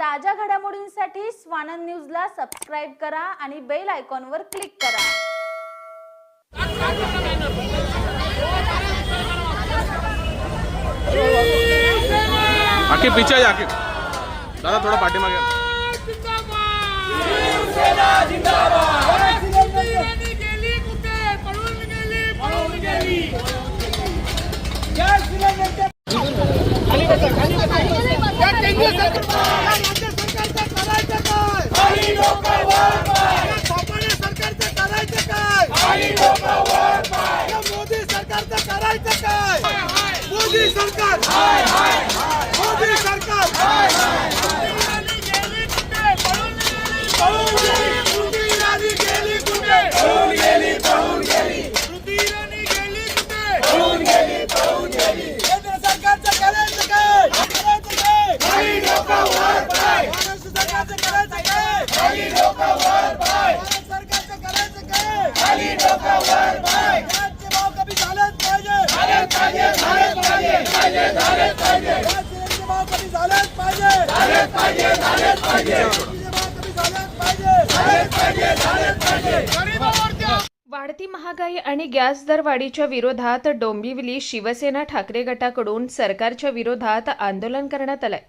ताज्या घडामोडींसाठी स्वानंद न्यूजला सबस्क्राईब करा आणि बेल आयकॉनवर क्लिक करा. आकिब पीछे जा आकिब दादा थोड़ा पाठीमागे या. मोदी सरकार मोदी सरकार पळून गेली स्मृती वाढती महागाई आणि गॅस दरवाढीच्या विरोधात डोंबिवली शिवसेना ठाकरे गटाकडून सरकारच्या विरोधात आंदोलन करण्यात आलंय.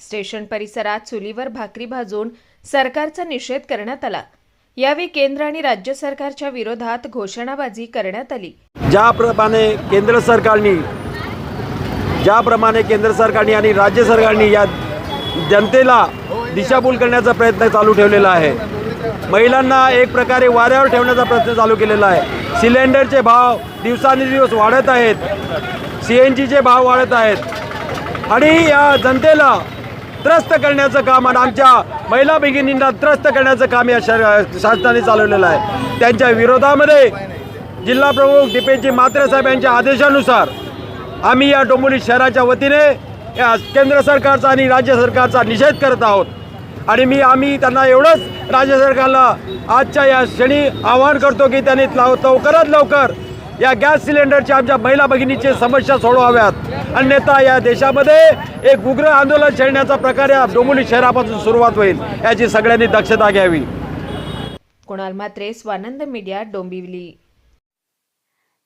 स्टेशन परिसरात चुलीवर भाकरी भाजून सरकारचा निषेध करण्यात आला. यावेळी केंद्र आणि राज्य सरकारच्या विरोधात घोषणाबाजी करण्यात आली. ज्याप्रमाणे केंद्र सरकारने ज्याप्रमाणे केंद्र सरकारने आणि राज्य सरकारने या जनतेला दिशाभूल करण्याचा प्रयत्न चालू ठेवलेला आहे. महिलांना एक प्रकारे वाऱ्यावर ठेवण्याचा प्रयत्न चालू केलेला आहे. सिलेंडरचे भाव दिवसानुदिवस वाढत आहेत. सी एन जीचे भाव वाढत आहेत. आणि या जनतेला त्रस्त करण्याचं काम आणि आमच्या महिला भगिनींना त्रस्त करण्याचं काम या शा- शासनाने चालवलेलं आहे. त्यांच्या विरोधामध्ये जिल्हाप्रमुख दीपेशजी मात्रे साहेब यांच्या आदेशानुसार आम्ही या डोंबिवली शहराच्या वतीने या केंद्र सरकारचा आणि राज्य सरकारचा निषेध करत आहोत. आणि मी आम्ही त्यांना एवढंच राज्य सरकारला आजच्या या क्षणी आवाहन करतो की त्यांनी लाव लवकरात लवकर या गॅस सिलेंडरच्या आमच्या महिला भगिनीची समस्या सोडवाव्यात. अन्यथा या देशामध्ये एक उग्र आंदोलन छेडण्याचा प्रकार या डोंबिवली शहरापासून सुरुवात होईल याची सगळ्यांनी दक्षता घ्यावी. कुणाल मात्रे स्वानंद मीडिया डोंबिवली.